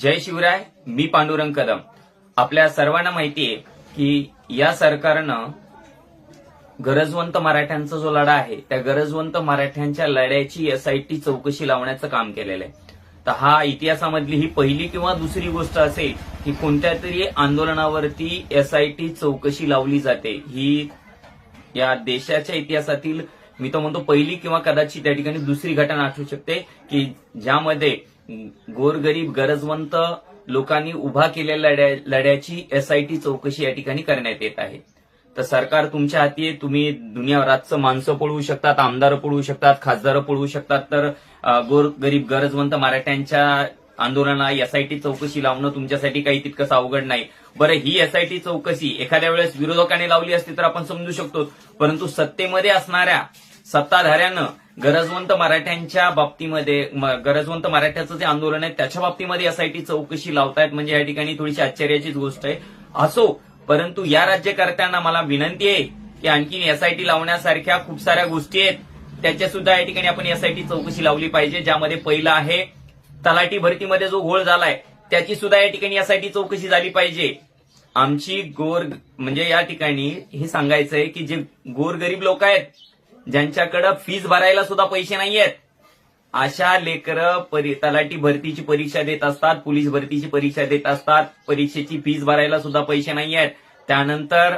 जय शिवराय मी पांडुरंग कदम. आपल्या सर्वांना माहिती आहे की या सरकारनं गरजवंत मराठ्यांचा जो लढा आहे त्या गरजवंत मराठ्यांच्या लढ्याची एसआयटी चौकशी लावण्याचं काम केलेलं आहे. तर हा इतिहासामधली ही पहिली किंवा दुसरी गोष्ट असेल की कोणत्या तरी आंदोलनावरती एसआयटी चौकशी लावली जाते. ही या देशाच्या इतिहासातील मी तर म्हणतो पहिली किंवा कदाचित त्या ठिकाणी दुसरी घटना असू शकते की ज्यामध्ये गोरगरीब गरजवंत लोकांनी उभा केलेल्या लढ्या- लढ्याची एसआयटी चौकशी या ठिकाणी करण्यात येत आहे. तर सरकार तुमच्या हाती आहे. तुम्ही दुनिया रातचं माणसं पळवू शकतात आमदार पळवू शकतात खासदार पळवू शकतात. तर गोरगरीब गोर गरीब गरजवंत मराठ्यांच्या आंदोलना एसआयटी चौकशी लावणं तुमच्यासाठी काही तितकंच अवघड नाही. बरं ही एसआयटी चौकशी एखाद्या वेळेस विरोधकांनी लावली असती तर आपण समजू शकतो. परंतु सत्तेमध्ये असणाऱ्या सत्ताधाऱ्यानं गरजवंत मराठ्यांच्या बाबतीमध्ये गरजवंत मराठ्याचं जे आंदोलन आहे त्याच्या बाबतीमध्ये एसआयटी चौकशी लावतायत म्हणजे या ठिकाणी थोडीशी आश्चर्याचीच गोष्ट आहे. असो परंतु या राज्यकर्त्यांना मला विनंती आहे की आणखी एसआयटी लावण्यासारख्या खूप साऱ्या गोष्टी आहेत. त्याच्या सुद्धा या ठिकाणी आपण एसआयटी चौकशी लावली पाहिजे ज्यामध्ये पहिलं आहे तलाठी भरतीमध्ये जो घोळ झालाय त्याची सुद्धा या ठिकाणी यासाठी चौकशी झाली पाहिजे. आमची गोर म्हणजे या ठिकाणी हे सांगायचंय की जे गोरगरीब लोक आहेत ज्यांच्याकडे फीज भरायला सुद्धा पैसे नाहीयेत. अशा लेकर परी तलाठी भरतीची परीक्षा देत असतात पोलीस भरतीची परीक्षा देत असतात परीक्षेची फीज भरायला सुद्धा पैसे नाहीयेत. त्यानंतर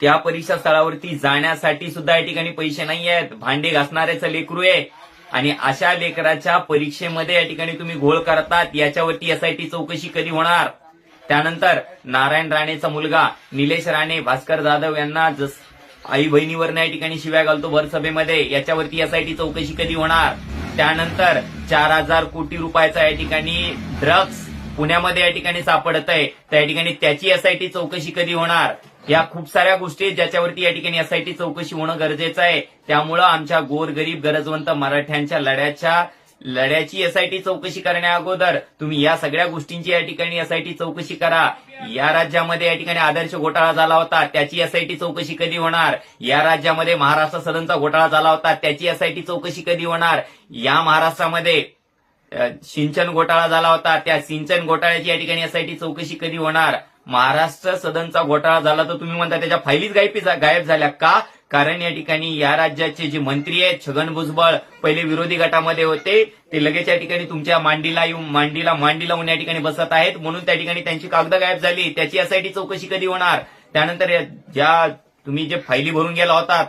त्या परीक्षा स्थळावरती जाण्यासाठी सुद्धा या ठिकाणी पैसे नाहीयेत. भांडे घासणाऱ्याचं लेकरू आहे. आणि अशा लेकराच्या परीक्षेमध्ये या ठिकाणी तुम्ही घोळ करतात याच्यावरती एसआयटी चौकशी कधी होणार? त्यानंतर नारायण राणेचा मुलगा निलेश राणे भास्कर जाधव यांना जस आई बहिणीवर या ठिकाणी शिव्या घालतो भरसभेमध्ये याच्यावरती एसआयटी चौकशी कधी होणार? त्यानंतर चार हजार कोटी रुपयाचा या ठिकाणी ड्रग्ज पुण्यामध्ये या ठिकाणी सापडत आहे. त्या ठिकाणी त्याची एसआयटी चौकशी कधी होणार? या खूप साऱ्या गोष्टी ज्याच्यावरती या ठिकाणी एसआयटी चौकशी होणं गरजेचं आहे. त्यामुळं आमच्या गोरगरीब गरजवंत मराठ्यांच्या लढ्याच्या लढ्याची एसआयटी चौकशी करण्या अगोदर तुम्ही या सगळ्या गोष्टींची या ठिकाणी एसआयटी चौकशी करा. या राज्यामध्ये या ठिकाणी आदर्श घोटाळा झाला होता त्याची एसआयटी चौकशी कधी होणार? या राज्यामध्ये महाराष्ट्र सदनचा घोटाळा झाला होता त्याची एसआयटी चौकशी कधी होणार? या महाराष्ट्रामध्ये सिंचन घोटाळा झाला होता त्या सिंचन घोटाळ्याची या ठिकाणी एसआयटी चौकशी कधी होणार? महाराष्ट्र सदनचा घोटाळा झाला तर तुम्ही म्हणता त्याच्या फायलीच गायब गायब झाल्या का? कारण या ठिकाणी या राज्याचे जे मंत्री आहेत छगन भुजबळ पहिले विरोधी गटामध्ये होते. ते लगेच या ठिकाणी तुमच्या मांडीला येऊन मांडीला मांडी लावून या ठिकाणी बसत आहेत. म्हणून त्या ठिकाणी त्यांची कागद गायब झाली. त्याची एसआयटी चौकशी कधी होणार? त्यानंतर ज्या तुम्ही जे फायली भरून गेला होतात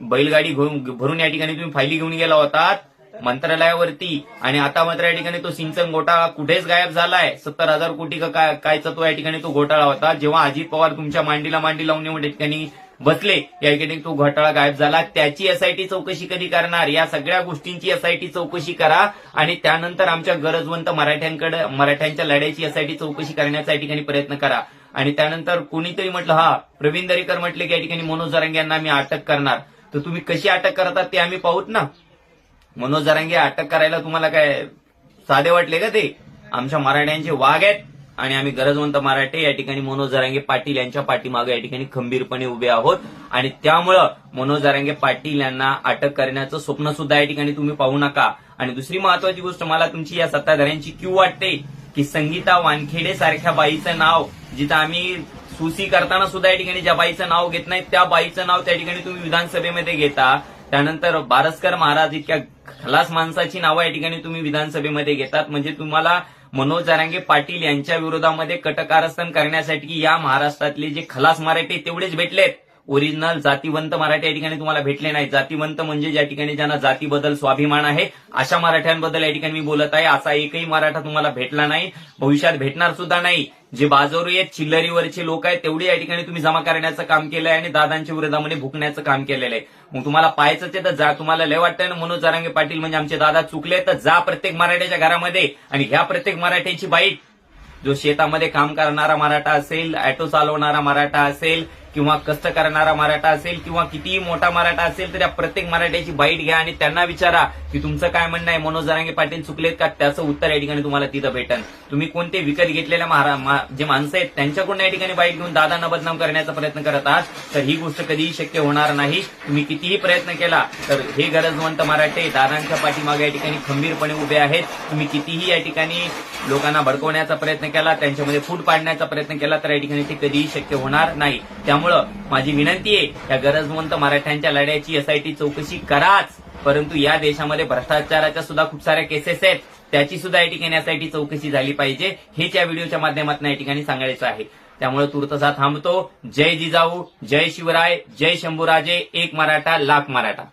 बैलगाडी भरून या ठिकाणी तुम्ही फायली घेऊन गेला होतात मंत्रालयावरती आणि आता मात्र या ठिकाणी तो सिंचन घोटाळा कुठेच गायब झालाय. सत्तर हजार कोटी का काय कायचा तो या ठिकाणी तो घोटाळा होता. जेव्हा अजित पवार तुमच्या मांडीला मांडी लावून येऊन या ठिकाणी बसले या ठिकाणी तो घोटाळा गायब झाला. त्याची एसआयटी चौकशी कधी करणार? या सगळ्या गोष्टींची एसआयटी चौकशी करा. आणि त्यानंतर आमच्या गरजवंत मराठ्यांकडे मराठ्यांच्या लढ्याची एसआयटी चौकशी करण्याचा या ठिकाणी प्रयत्न करा. आणि त्यानंतर कोणीतरी म्हटलं हा प्रवीण दरेकर म्हटले की या ठिकाणी मनोज जरांगे यांना आम्ही अटक करणार. तर तुम्ही कशी अटक करतात ते आम्ही पाहूत ना. मनोज जरांगे अटक करायला तुम्हाला काय साधे वाटले का ते? आमच्या मराठ्यांचे वाघ आहेत आणि आम्ही गरजवंत मराठे. या ठिकाणी मनोज जरांगे पाटील यांच्या पाठीमागे या ठिकाणी खंबीरपणे उभे आहोत. आणि त्यामुळं मनोज जरांगे पाटील यांना अटक करण्याचं स्वप्न सुद्धा या ठिकाणी तुम्ही पाहू नका. आणि दुसरी महत्वाची गोष्ट मला तुमची या सत्ताधाऱ्यांची क्यू वाटते की संगीता वानखेडे सारख्या बाईचं नाव जिथं आम्ही सुसी करताना सुद्धा या ठिकाणी ज्या बाईचं नाव घेत नाही त्या बाईचं नाव त्या ठिकाणी तुम्ही विधानसभेमध्ये घेता. त्यानंतर बारसकर महाराज इतक्या खलास माणसाची नावं या ठिकाणी तुम्ही विधानसभेमध्ये घेतात. म्हणजे तुम्हाला मनोज जारांगे पाटील यांच्या विरोधामध्ये कटकारस्थान करण्यासाठी या महाराष्ट्रातले जे खलास मराठी तेवढेच भेटलेत. ओरिजिनल जातीवंत मराठी या ठिकाणी तुम्हाला भेटले नाही. जातीवंत म्हणजे ज्या ठिकाणी ज्यांना जातीबद्दल स्वाभिमान आहे अशा मराठ्यांबद्दल या ठिकाणी मी बोलत आहे. असा एकही मराठा तुम्हाला भेटला नाही. भविष्यात भेटणार सुद्धा नाही. जे बाजारू आहेत चिल्लरीवरचे लोक आहेत तेवढे या ठिकाणी तुम्ही जमा करण्याचं काम केलंय आणि दादांच्या विरोधामध्ये भुकण्याचं काम केलेलं आहे. मग तुम्हाला पाहायचं ते तर जा तुम्हाला लय वाटतंय ना मनोज जारांगे पाटील म्हणजे आमचे दादा चुकले तर जा प्रत्येक मराठ्याच्या घरामध्ये आणि ह्या प्रत्येक मराठ्याची बाईट. जो शेतामध्ये काम करणारा मराठा असेल ऑटो चालवणारा मराठा असेल किंवा कष्ट करणारा मराठा असेल किंवा कितीही मोठा मराठा असेल तर या प्रत्येक मराठ्याची बाईट घ्या आणि त्यांना विचारा की तुमचं काय म्हणणं आहे. मनोज जरांगे पाटील चुकलेत का? त्याचं उत्तर या ठिकाणी तुम्हाला तिथं भेटन. तुम्ही कोणते विकत घेतलेल्या मा- जे माणसं आहेत त्यांच्याकडून या ठिकाणी बाईट घेऊन दादांना बदनाम करण्याचा प्रयत्न करत आहात तर ही गोष्ट कधीही शक्य होणार नाही. तुम्ही कितीही प्रयत्न केला तर हे गरजवंत मराठे दादांच्या पाठीमागे या ठिकाणी खंबीरपणे उभे आहेत. तुम्ही कितीही या ठिकाणी लोकांना भडकवण्याचा प्रयत्न केला त्यांच्यामध्ये फूट पाडण्याचा प्रयत्न केला तर या ठिकाणी ते कधीही शक्य होणार नाही. त्यामुळं माझी विनंती आहे या गरजवंत मराठ्यांच्या लढ्याची एसआयटी चौकशी कराच. परंतु या देशामध्ये भ्रष्टाचाराच्या सुद्धा खूप साऱ्या केसेस आहेत. त्याची सुद्धा या ठिकाणी एसआयटी चौकशी झाली पाहिजे. हेच या व्हिडिओच्या माध्यमातून या ठिकाणी सांगायचं आहे. त्यामुळे तुर्तसा थांबतो. जय जिजाऊ जय शिवराय जय शंभूराजे एक मराठा लाख मराठा.